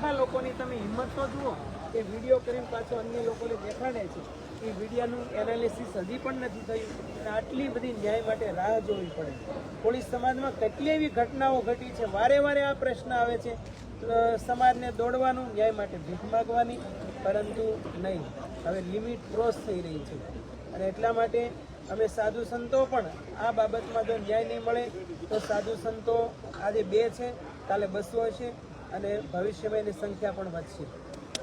છતાં લોકોની તમે હિંમત તો જુઓ કે વીડિયો કરીને પાછો અન્ય લોકોને દેખાડે છે. એ વિડીયાનું એનાલિસિસ હજી પણ નથી થયું. અને આટલી બધી ન્યાય માટે રાહ જોવી પડે. પોલીસ સમાજમાં કેટલી એવી ઘટનાઓ ઘટી છે? વારે વારે આ પ્રશ્ન આવે છે. સમાજને દોડવાનું, ન્યાય માટે ભીખ માગવાની, પરંતુ નહીં. હવે લિમિટ ક્રોસ થઈ રહી છે. અને એટલા માટે અમે સાધુ સંતો પણ આ બાબતમાં જો ન્યાય નહીં મળે, તો સાધુ સંતો આજે બે છે, કાલે બસો હશે. અને ભવિષ્યમાં એની સંખ્યા પણ વધશે.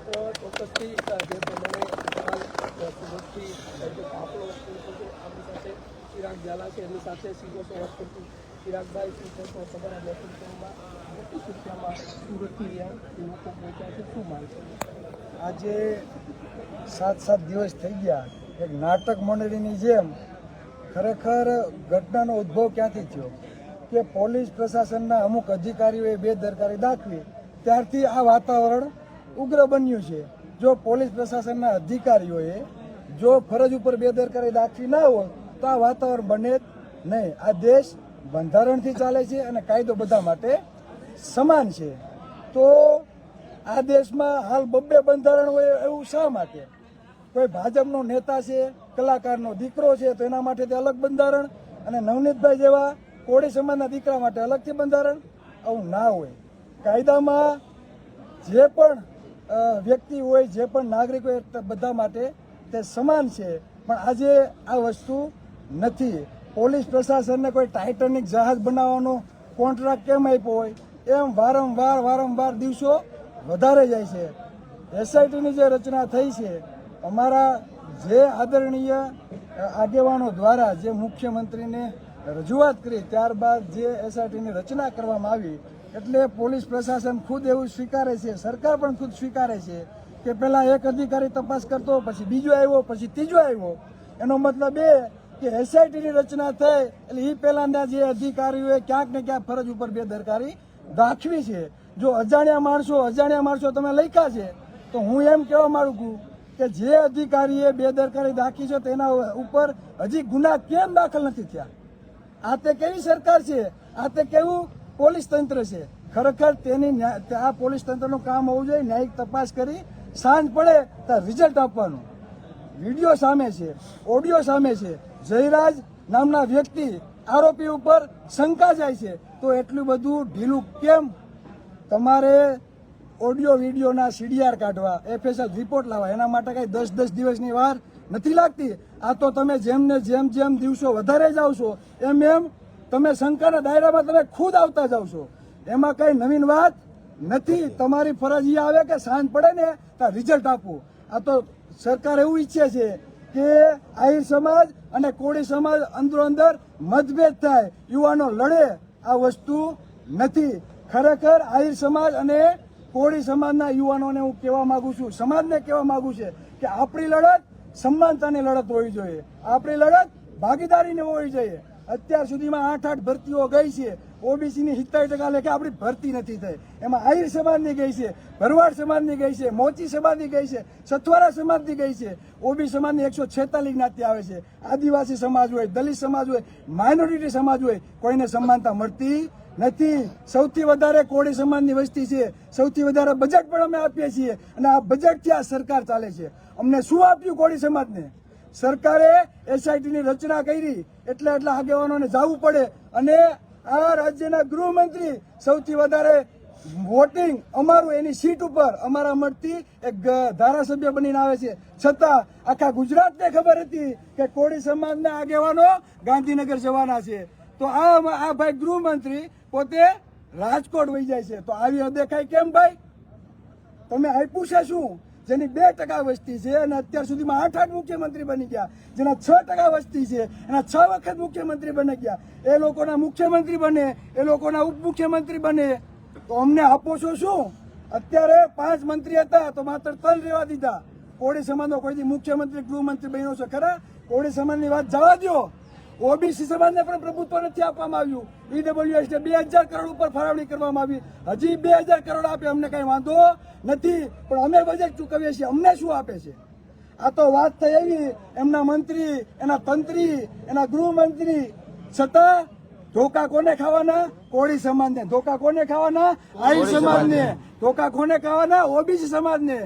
તો ચોક્કસથી જે પ્રમાણે સાથે ચિરાગ ઝાલા છે એની સાથે સીધો હોસ્પિટલ ચિરાગભાઈ, શું તમારા નેતૃત્વમાં મોટી સંખ્યામાં સુરતથી લોકો પહોંચ્યા છે. શું છે? આજે સાત સાત દિવસ થઈ ગયા. એક નાટક મંડળીની જેમ ખરેખર ઘટનાનો ઉદ્ભવ ક્યાંથી થયો? કે પોલીસ પ્રશાસનના અમુક અધિકારીઓએ બેદરકારી દાખવી. ત્યારથી આ વાતાવરણ ઉગ્ર બન્યું છે. જો પોલીસ પ્રશાસનના અધિકારીઓએ જો ફરજ ઉપર બેદરકારી દાખવી ના હોય, તો આ વાતાવરણ બને જ નહીં. આ દેશ બંધારણથી ચાલે છે અને કાયદો બધા માટે સમાન છે. તો આ દેશમાં હાલ બબ્બે બંધારણ હોય એવું શા માટે? કોઈ ભાજપનો નેતા છે, કલાકારનો દીકરો છે, તો એના માટે તે અલગ બંધારણ અને નવનીતભાઈ જેવા કોળી સમાજના દીકરા માટે અલગથી બંધારણ? આવું ના હોય. કાયદામાં જે પણ વ્યક્તિ હોય, જે પણ નાગરિક હોય બધા માટે તે સમાન છે. પણ આજે આ વસ્તુ નથી. પોલીસ પ્રશાસનને કોઈ ટાઇટેનિક જહાજ બનાવવાનો કોન્ટ્રાક્ટ કેમ આપ્યો હોય, એમ વારંવાર વારંવાર દિવસો વધારે જાય છે. એસઆઈટીની જે રચના થઈ છે, અમારા જે આદરણીય આગેવાનો દ્વારા જે મુખ્યમંત્રીને રજૂઆત કરી, ત્યારબાદ જે એસઆઈટીની રચના કરવામાં આવી એટલે પોલીસ પ્રશાસન ખુદ એવું સ્વીકારે છે, સરકાર પણ ખુદ સ્વીકારે છે કે પહેલાં એક અધિકારી તપાસ કરતો, પછી બીજો આવ્યો, પછી ત્રીજો આવ્યો. એનો મતલબ એ કે એસઆઈટીની રચના થઈ, એટલે એ પહેલાંના જે અધિકારીઓએ ક્યાંક ને ક્યાંક ફરજ ઉપર બેદરકારી દાખવી છે. જો અજાણ્યા માણસો અજાણ્યા માણસો તમે લખ્યા છે, તો હું એમ કહેવા માંગુ છું કે જે અધિકારીએ બેદરકારી દાખી છે તેના ઉપર હજી ગુના કેમ દાખલ નથી થયા? આ તે કેવી સરકાર છે? આ તે કેવું પોલીસ તંત્ર છે. ખરેખર તેની આ પોલીસ તંત્રનું કામ હોવું જોઈએ, ન્યાયિક તપાસ કરી, સાંજ પડે તો રિઝલ્ટ આપવાનું. વીડિયો સામે છે ઓડિયો સામે છે. જયરાજ નામના વ્યક્તિ આરોપી ઉપર શંકા જાય છે. તો એટલું બધું ઢીલું કેમ? તમારે ઓડિયો વિડીયોના સીડીઆર કાઢવા એફએસએલ રિપોર્ટ લાવવા. એના માટે કંઈ દસ દસ દિવસની વાર નથી લાગતી. આ તો તમે જેમ ને જેમ જેમ દિવસો વધારે જાવ છો એમ એમ તમે શંકાના દાયરામાં તમે ખુદ આવતા જાવ છો. એમાં કઈ નવીન વાત નથી. તમારી ફરજ એ આવે કે સાંજ પડે ને ત્યાં રિઝલ્ટ આપવું આ તો સરકાર એવું ઈચ્છે છે કે આહિર સમાજ અને કોળી સમાજ અંદરો અંદર મતભેદ થાય. યુવાનો લડે. આ વસ્તુ નથી. ખરેખર આહિર સમાજ અને કોળી સમાજના યુવાનોને હું કહેવા માંગુ છું, સમાજને કહેવા માંગુ છે કે આપણી લડત સમાનતાની લડત હોવી જોઈએ. આપણી લડત ભાગીદારીની હોવી જોઈએ. અત્યાર સુધીમાં આઠ આઠ ભરતીઓ ગઈ છે. ઓબીસીની સિત્તેર ટકા લેખે આપણી ભરતી નથી થઈ. એમાં આહિર સમાજની ગઈ છે, ભરવાડ સમાજની ગઈ છે, મોચી સમાજની ગઈ છે, સથવારા સમાજની ગઈ છે. ઓબી સમાજની એકસો છેતાલીસ જ્ઞાતિ આવે છે. આદિવાસી સમાજ હોય, દલિત સમાજ હોય, માઇનોરિટી સમાજ હોય, કોઈને સમાનતા મળતી નથી. સૌથી વધારે કોળી સમાજની વસ્તી છે. સૌથી વધારે બજેટ પણ અમે આપીએ છીએ. અને આ બજેટથી આ સરકાર ચાલે છે. અમને શું આપ્યું કોળી સમાજને? સરકારે એસઆઈટીની રચના કરી એટલે એટલા આગેવાનોને જવું પડે અને આ રાજ્યના ગૃહમંત્રી સૌથી વધારે વોટિંગ અમારું એની સીટ ઉપર અમારા મળતી એક ધારાસભ્ય બનીને આવે છે. છતાં આખા ગુજરાતને ખબર હતી કે કોળી સમાજના આગેવાનો ગાંધીનગર જવાના છે. તો આ આ ભાઈ ગૃહમંત્રી પોતે રાજકોટ વહી જાય છે. તો આવી અદેખાઈ કેમ ભાઈ? તમે આપ્યું છે શું? જેની બે ટકા વસ્તી છે અને અત્યાર સુધીમાં આઠ આઠ મુખ્યમંત્રી બની ગયા. જેના છ ટકા વસ્તી છે, એના છ વખત મુખ્યમંત્રી બની ગયા. એ લોકોના મુખ્યમંત્રી બને, એ લોકોના ઉપમુખ્યમંત્રી બને. તો અમને આપો છો શું? અત્યારે પાંચ મંત્રી હતા, તો માત્ર ત્રણ રહેવા દીધા. કોળી સમાજનો કોઈ દી મુખ્યમંત્રી, ગૃહમંત્રી બન્યો છે ખરા? કોળી સમાજની વાત જવા દો ઓબીસી સમાજને પણ પ્રભુત્વ નથી આપવામાં આવ્યું. ઈડબ્લ્યુએસને બે હજાર કરોડ ઉપર ફાળવણી કરવામાં આવી. હજી બે હજાર કરોડ આપે અમને કઈ વાંધો નથી. પણ અમે બજેટ ચૂકવીએ છીએ અમને શું આપે છે? આ તો વાત થઈ એવી એમના મંત્રી એના તંત્રી એના ગૃહમંત્રી. છતાં ધોકા કોને ખાવાના? કોળી સમાજને. ધોકા કોને ખાવાના? આહિર સમાજને. ધોકા કોને ખાવાના? ઓબીસી સમાજને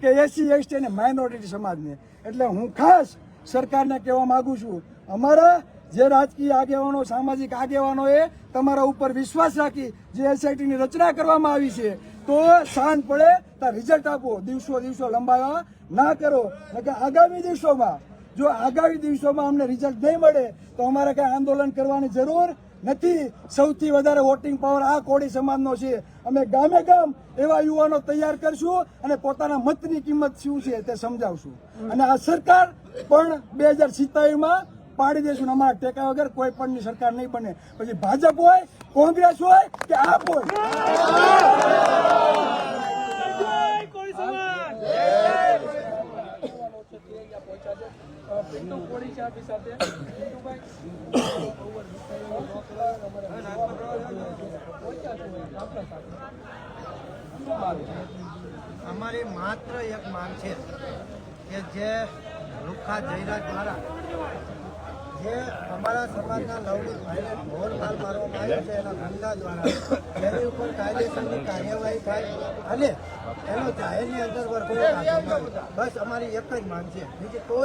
કે એસસી એસટી અને માઇનોરિટી સમાજને. એટલે હું ખાસ સરકારને કહેવા માગું છું અમારા જે રાજકીય આગેવાનો, સામાજિક આગેવાનોએ તમારા ઉપર વિશ્વાસ રાખી જે એસઆઈટીની રચના કરવામાં આવી છે, તો શાંત પડે ત્યાં રિઝલ્ટ આપો. દિવસો દિવસો લંબાવા ના કરો. આગામી દિવસોમાં, જો આગામી દિવસોમાં અમને રિઝલ્ટ નહીં મળે, તો અમારે કઈ આંદોલન કરવાની જરૂર નથી. સૌથી વધારે વોટિંગ પાવર આ કોળી સમાજનો છે. અમે ગામે ગામ એવા યુવાનો તૈયાર કરશું અને પોતાના મતની કિંમત શું છે તે સમજાવશું. અને આ સરકાર પણ બે હજાર સિત્તાવીસમાં પાડી દેશું અમારા ટેકા વગર કોઈ પણની સરકાર નહીં બને. પછી ભાજપ હોય, કોંગ્રેસ હોય કે આપ હોય. અમારી માત્ર એક માંગ છે કે જે લુખ્ખા જયરાજ દ્વારા જે અમારા સમાજના લવડી ભાઈને ઢોલ માર મારવામાં આવ્યો છે, એના ગુંડા દ્વારા તેની ઉપર કાયદેસરની કાર્યવાહી થાય અને એનો જાહેરની અંદર વર્ગો બસ અમારી એક જ માંગ છે. બીજી કોઈ